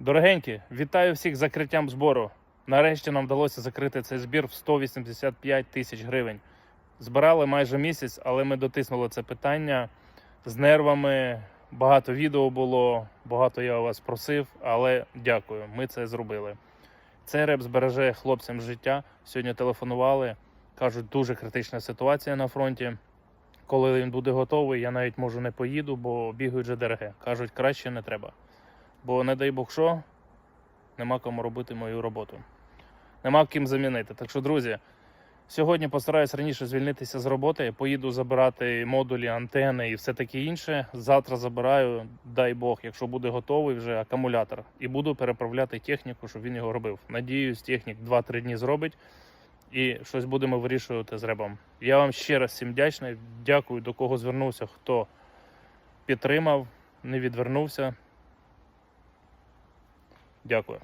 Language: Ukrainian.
Дорогенькі, вітаю всіх з закриттям збору. Нарешті нам вдалося закрити цей збір в 185 тисяч гривень. Збирали майже місяць, але ми дотиснули це питання з нервами. Багато відео було, багато я у вас просив, але дякую, ми це зробили. Цей реп збереже хлопцям життя. Сьогодні телефонували, кажуть, дуже критична ситуація на фронті. Коли він буде готовий, я навіть можу не поїду, бо бігають же ДРГ. Кажуть, краще не треба. Бо не дай Бог що, нема кому робити мою роботу. Нема ким замінити. Так що, друзі, сьогодні постараюсь раніше звільнитися з роботи. Поїду забирати модулі, антени і все таке інше. Завтра забираю, дай Бог, якщо буде готовий вже акумулятор. І буду переправляти техніку, щоб він його робив. Надіюсь, технік 2-3 дні зробить і щось будемо вирішувати з ребом. Я вам ще раз всім вдячний. Дякую, до кого звернувся, хто підтримав, не відвернувся. Дякую.